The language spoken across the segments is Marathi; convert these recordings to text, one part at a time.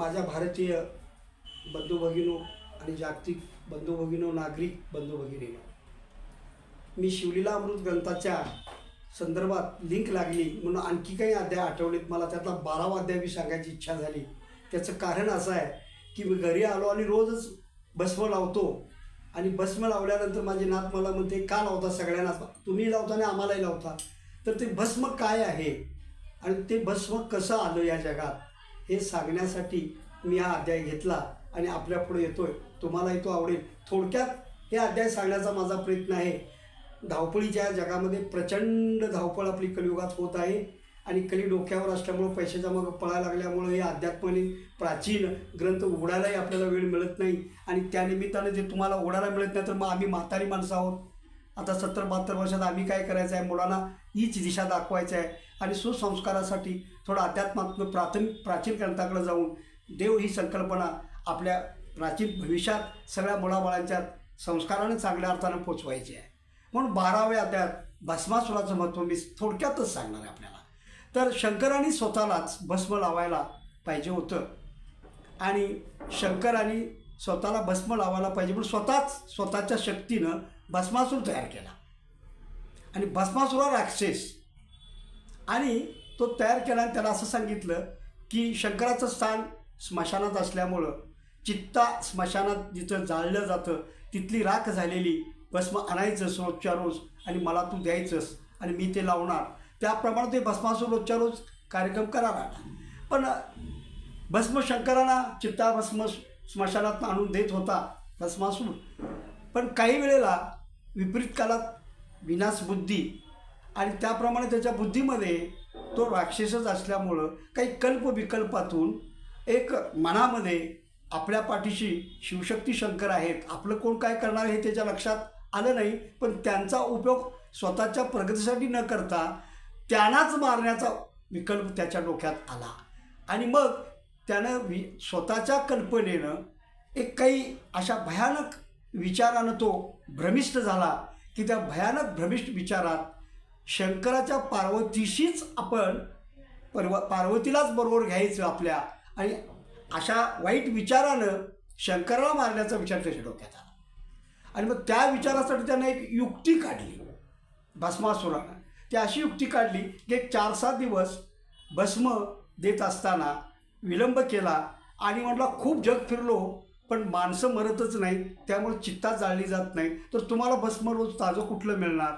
माझ्या भारतीय बंधू भगिनो आणि जागतिक बंधू भगिनो नागरिक बंधू भगिनीनो मी शिवलीला अमृत ग्रंथाच्या संदर्भात लिंक लागली म्हणून आणखी काही अध्याय आठवलेत मला त्यातला बारावा अध्याय मी सांगायची इच्छा झाली. त्याचं कारण असं आहे की मी घरी आलो आणि रोजच भस्म लावतो. आणि भस्म लावल्यानंतर माझे नात मला म्हणते का लावता सगळ्यांना? तुम्ही लावता आणि आम्हालाही लावता. तर ते भस्म काय आहे? आणि ते भस्म कसं आलं या जगात? हे सांगण्यासाठी मी हा अध्याय घेतला आणि आपल्यापुढे येतो येतोय. तुम्हालाही तो आवडेल. थोडक्यात हे अध्याय सांगण्याचा माझा प्रयत्न आहे. धावपळीच्या जगामध्ये प्रचंड धावपळ आपली कलियुगात होत आहे आणि कली डोक्यावर असल्यामुळं पैशाच्या मग पळायला लागल्यामुळं हे अध्यात्माने प्राचीन ग्रंथ उघडायलाही आपल्याला वेळ मिळत नाही. आणि त्यानिमित्ताने जे तुम्हाला उघडायला मिळत नाही तर मग आम्ही म्हातारी माणसं आहोत. आता सत्तर बहात्तर वर्षात आम्ही काय करायचं आहे? मुलांना हीच दिशा दाखवायची आहे. आणि सुसंस्कारासाठी थोडं अध्यात्मात्मक प्राथमिक प्राचीन ग्रंथाकडे जाऊन देव ही संकल्पना आपल्या प्राचीन भविष्यात सगळ्या मुलाबाळांच्या संस्काराने चांगल्या अर्थानं पोचवायची आहे. म्हणून बाराव्या अध्यात भस्मासुराचं महत्त्व मी थोडक्यातच सांगणार आहे आपल्याला. तर शंकरांनी स्वतःलाच भस्म लावायला पाहिजे होतं. आणि शंकरांनी स्वतःला भस्म लावायला पाहिजे म्हणून स्वतःच स्वतःच्या शक्तीनं भस्मासूर तयार केला. आणि भस्मासुरावर राक्षस. आणि तो तयार केला आणि त्याला असं सांगितलं की शंकराचं स्थान स्मशानात असल्यामुळं चित्ता स्मशानात जिथं जाळलं जातं तिथली राख झालेली भस्म आणायचंस रोजच्या रोज आणि मला तू द्यायचंस आणि मी ते लावणार. त्याप्रमाणे ते भस्मासूर रोजच्या रोज कार्यक्रम करावा पण भस्म शंकरांना चित्ता भस्म स्मशानात आणून देत होता भस्मासूर. पण काही वेळेला विपरीत काळात विनाशबुद्धी आणि त्याप्रमाणे त्याच्या बुद्धीमध्ये तो राक्षसच असल्यामुळं काही कल्पविकल्पातून एक मनामध्ये आपल्या पाठीशी शिवशक्ती शंकर आहेत. आपलं कोण काय करणार हे त्याच्या लक्षात आलं नाही पण त्यांचा उपयोग स्वतःच्या प्रगतीसाठी न करता त्यांनाच मारण्याचा विकल्प त्याच्या डोक्यात आला. आणि मग त्यानं वि स्वतःच्या कल्पनेनं एक काही अशा भयानक विचारानं तो भ्रमिष्ट झाला की त्या भयानक भ्रमिष्ट विचारात शंकराच्या पार्वतीशीच आपण पर्व पार्वतीलाच बरोबर घ्यायचं आपल्या. आणि अशा वाईट विचारानं शंकराला मारण्याचा विचार त्याच्या डोक्यात आला. आणि मग त्या विचारासाठी त्यानं एक युक्ती काढली. भस्मासुरानं. ती अशी युक्ती काढली की एक चार सात दिवस भस्म देत असताना विलंब केला आणि म्हटला खूप जग फिरलो. पण माणसं मरतच नाहीत त्यामुळे चित्ता जाळली जात नाही. तर तुम्हाला भस्म रोज ताजं कुठलं मिळणार?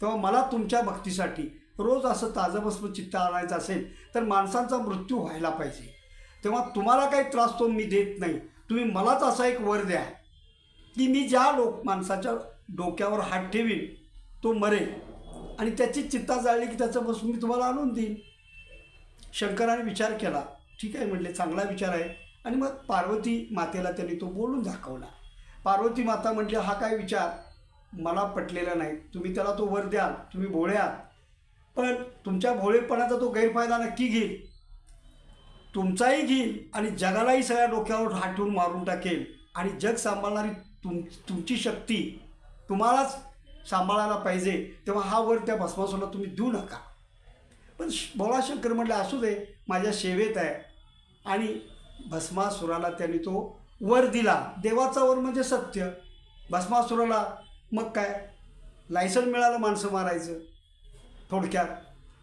तेव्हा मला तुमच्या भक्तीसाठी रोज असं ताजं भस्म चित्त आणायचं असेल तर माणसांचा मृत्यू व्हायला पाहिजे. तेव्हा तुम्हाला काही त्रास तो मी देत नाही. तुम्ही मलाच असा एक वर द्या की मी ज्या लोक माणसाच्या डोक्यावर हात ठेवीन तो मरेल. आणि त्याची चित्ता जाळली की त्याचं भस्म मी तुम्हाला आणून देईन. शंकराने विचार केला ठीक आहे म्हटले चांगला विचार आहे. आणि मग पार्वती मातेला त्यांनी तो बोलून दाखवला. पार्वती माता म्हटली हा काय विचार? मला पटलेला नाही. तुम्ही त्याला तो वर द्याल तुम्ही भोळे आहात. पण तुमच्या भोळेपणाचा तो गैरफायदा नक्की घेईल. तुमचाही घेईल आणि जगालाही सगळ्या डोक्यावर हात ठेवून मारून टाकेल. आणि जग सांभाळणारी तुम तुमची शक्ती तुम्हालाच सांभाळायला पाहिजे. तेव्हा हा वर त्या भस्मासूरला तुम्ही देऊ नका. पण श- भोळाशंकर म्हटलं असू दे माझ्या सेवेत आहे. आणि भस्मासुराला त्यांनी तो वर दिला. देवाचा वर म्हणजे सत्य. भस्मासुराला मग काय? लायसन मिळालं माणसं मारायचं थोडक्यात.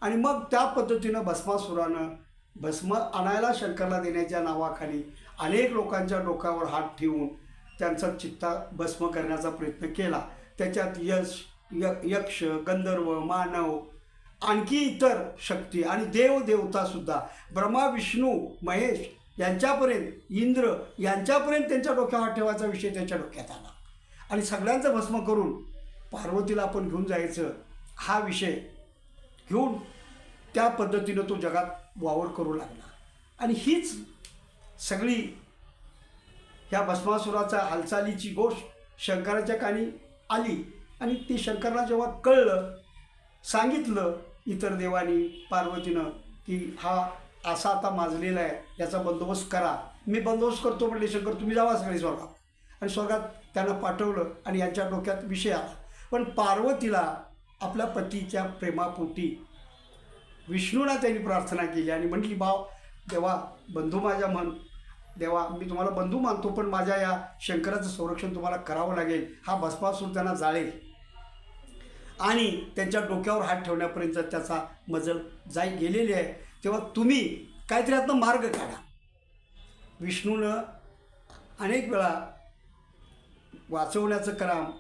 आणि मग त्या पद्धतीनं भस्मासुरानं भस्म आणायला शंकरला देण्याच्या नावाखाली अनेक लोकांच्या डोक्यावर हात ठेवून त्यांचा चित्ता भस्म करण्याचा प्रयत्न केला. त्याच्यात यश य यक्ष गंधर्व मानव आणखी इतर शक्ती आणि देवदेवतासुद्धा ब्रह्मा विष्णू महेश यांच्यापर्यंत इंद्र यांच्यापर्यंत त्यांच्या डोक्यावर ठेवायचा विषय त्यांच्या डोक्यात आला. आणि सगळ्यांचं भस्म करून पार्वतीला आपण घेऊन जायचं हा विषय घेऊन त्या पद्धतीनं तो जगात वावर करू लागला. आणि हीच सगळी ह्या भस्मासुराचा हालचालीची गोष्ट शंकराच्या कानी आली. आणि ती शंकरला जेव्हा कळलं सांगितलं इतर देवानी पार्वतीनं की हा असा आता माजलेला आहे. याचा बंदोबस्त करा. मी बंदोबस्त करतो म्हटले शंकर तुम्ही जावा सगळे स्वर्गात. आणि स्वर्गात त्यांना पाठवलं आणि यांच्या डोक्यात विषय आला. पण पार्वतीला आपल्या पतीच्या प्रेमापोटी विष्णूला त्यांनी प्रार्थना केली आणि म्हटली भाव देवा बंधू माझ्या म्हण देवा मी तुम्हाला बंधू मानतो पण माझ्या या शंकराचं संरक्षण तुम्हाला करावं लागेल. हा भस्मासूर त्यांना जाळेल. आणि त्यांच्या डोक्यावर हात ठेवण्यापर्यंत त्याचा मजल जाई गेलेली आहे. तेव्हा तुम्ही काहीतरी आता मार्ग काढा. विष्णूनं अनेक वेळा वाचवण्याचं काम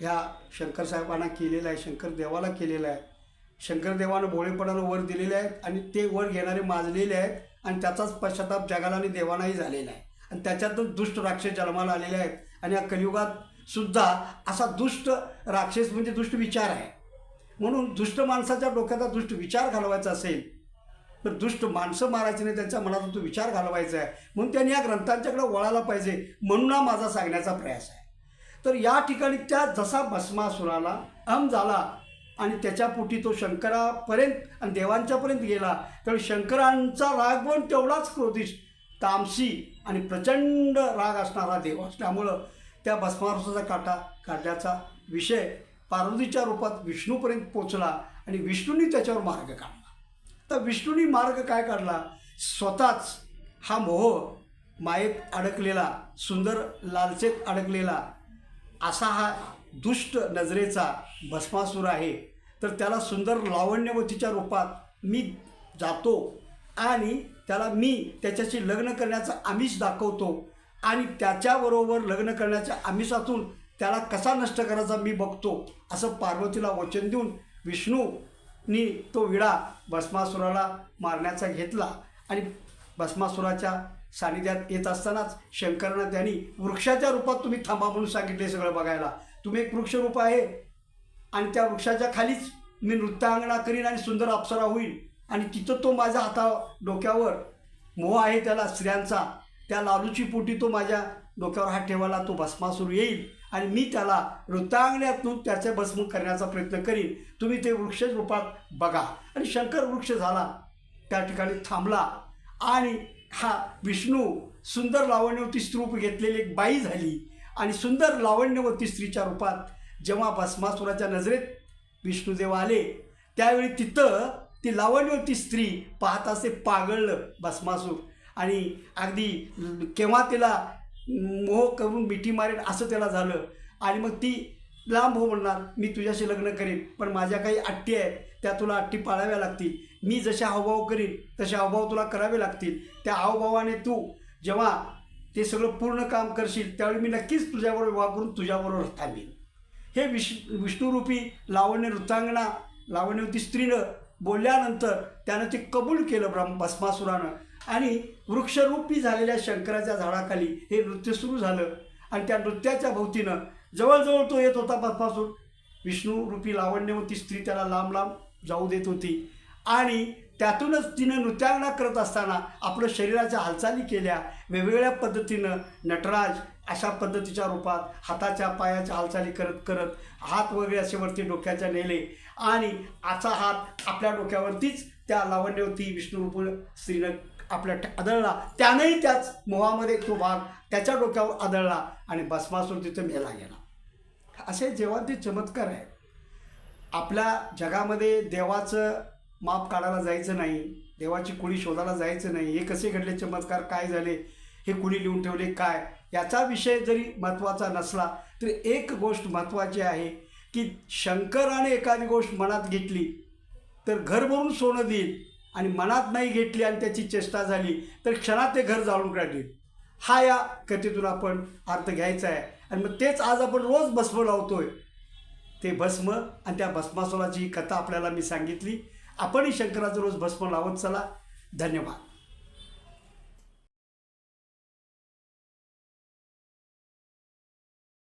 ह्या शंकरसाहेबांना केलेलं आहे शंकर देवाला केलेलं आहे. शंकरदेवानं भोळेपणानं वर दिलेले आहेत आणि ते वर घेणारे माजलेले आहेत आणि त्याचाच पश्चाताप जगाला आणि देवानाही झालेला आहे. आणि त्याच्यातच दुष्ट राक्षस जन्माला आलेले आहेत. आणि या कलियुगात सुद्धा असा दुष्ट राक्षस म्हणजे दुष्ट विचार आहे. म्हणून दुष्ट माणसाच्या डोक्याचा दुष्ट विचार घालवायचा असेल तर दुष्ट माणसं मारायची नाही त्यांच्या मनात तो विचार घालवायचा आहे. म्हणून त्यांनी या ग्रंथांच्याकडे वळायला पाहिजे म्हणून हा माझा सांगण्याचा प्रयास आहे. तर या ठिकाणी त्या जसा भस्मासुराला अहम झाला आणि त्याच्या पोटी तो शंकरापर्यंत आणि देवांच्यापर्यंत गेला तर शंकरांचा राग पण तेवढाच क्रोधिष्ट तामसी आणि प्रचंड राग असणारा देव असल्यामुळं त्या भस्मासुराचा काटा काढण्याचा विषय पार्वतीच्या रूपात विष्णूपर्यंत पोचला आणि विष्णूंनी त्याच्यावर मार्ग काढला. तर विष्णूंनी मार्ग काय काढला? स्वतःच हा मोह मायेत अडकलेला सुंदर लालचेत अडकलेला असा हा दुष्ट नजरेचा भस्मासूर आहे. तर त्याला सुंदर लावण्यवतीच्या रूपात मी जातो आणि त्याला मी त्याच्याशी लग्न करण्याचं आमिष दाखवतो आणि त्याच्याबरोबर लग्न करण्याच्या आमिषातून त्याला कसा नष्ट करायचा मी बघतो असं पार्वतीला वचन देऊन विष्णू नी तो विडा भस्मासुराला मारण्याचा घेतला आणि भस्मासुराच्या सानिध्यात येत असतानाच शंकरनं त्यांनी वृक्षाच्या रूपात तुम्ही थांबा म्हणून सांगितले सगळं बघायला. तुम्ही एक वृक्षरूप आहे आणि त्या वृक्षाच्या खालीच मी नृत्यांगना करीन आणि सुंदर अप्सरा होईल. आणि तिथं तो माझ्या हाता डोक्यावर मोह आहे त्याला स्त्रियांचा. त्या लालूची पोटी तो माझ्या डोक्यावर हात ठेवायला तो भस्मासूर येईल. आणि मी त्याला वृत्तांगण्यातून त्याचे भस्म करण्याचा प्रयत्न करीन. तुम्ही ते वृक्ष रूपात बघा. आणि शंकर वृक्ष झाला. त्या ठिकाणी थांबला. आणि हा विष्णू सुंदर लावण्यवती स्त्रूप घेतलेली एक बाई झाली. आणि सुंदर लावण्यवती स्त्रीच्या रूपात जेव्हा भस्मासुराच्या नजरेत विष्णुदेव आले त्यावेळी तिथं ती लावण्यवती स्त्री पाहता असे पागळलं भस्मासूर. आणि अगदी केव्हा तिला मोह करून मिठी मारेन असं त्याला झालं. आणि मग ती लांब हो म्हणणार मी तुझ्याशी लग्न करीन पण माझ्या काही अट्टी आहेत त्या तुला अट्टी पाळाव्या लागतील. मी जसे हावभाव करीन तसे हावभाव तुला करावे लागतील. त्या हावभावाने तू जेव्हा ते सगळं पूर्ण काम करशील त्यावेळी मी नक्कीच तुझ्याबरोबर विवाह करून तुझ्याबरोबर थांबीन. हे विष विष्णुरूपी लावण्य वृत्तांगणा लावण्यवती स्त्रीनं बोलल्यानंतर त्यानं ते कबूल केलं ब्रह्म भस्मासुरानं. आणि वृक्षरूपी झालेल्या शंकराच्या झाडाखाली हे नृत्य सुरू झालं. आणि त्या नृत्याच्या भोवतीनं जवळजवळ तो येत होता भस्मासूर विष्णुरूपी लावण्यवती स्त्री त्याला लांब लांब जाऊ देत होती. आणि त्यातूनच तिनं नृत्यांगना करत असताना आपलं शरीराच्या हालचाली केल्या. वेगवेगळ्या पद्धतीनं नटराज अशा पद्धतीच्या रूपात हाताच्या पायाच्या हालचाली करत करत हात वगैरे असे वरती डोक्याच्या नेले. आणि आचा हात आपल्या डोक्यावरतीच त्या लावण्यवती विष्णुरूप स्त्रीनं आपल्या आदळला. त्यानंही त्याच मोहामध्ये तो भाग त्याच्या डोक्यावर आदळला आणि भस्मासून तिथं मेला गेला. असे जेव्हा ते चमत्कार आहेत आपल्या जगामध्ये देवाचं माप काढायला जायचं नाही देवाची कुणी शोधायला जायचं नाही हे कसे घडले चमत्कार काय झाले हे कुणी लिहून ठेवले काय याचा विषय जरी महत्त्वाचा नसला तरी एक गोष्ट महत्त्वाची आहे की शंकराने एखादी गोष्ट मनात घेतली तर घर भरून सोनं देईल. आणि मनात नाही घेतली आणि त्याची चेष्टा झाली तर क्षणात ते घर जाळून काढतील हा या कथेतून आपण अर्थ घ्यायचा आहे. आणि मग तेच आज आपण रोज भस्म लावतोय. ते भस्म आणि त्या भस्मासुराची ही कथा आपल्याला मी सांगितली. आपणही शंकराचं रोज भस्म लावत चला. धन्यवाद.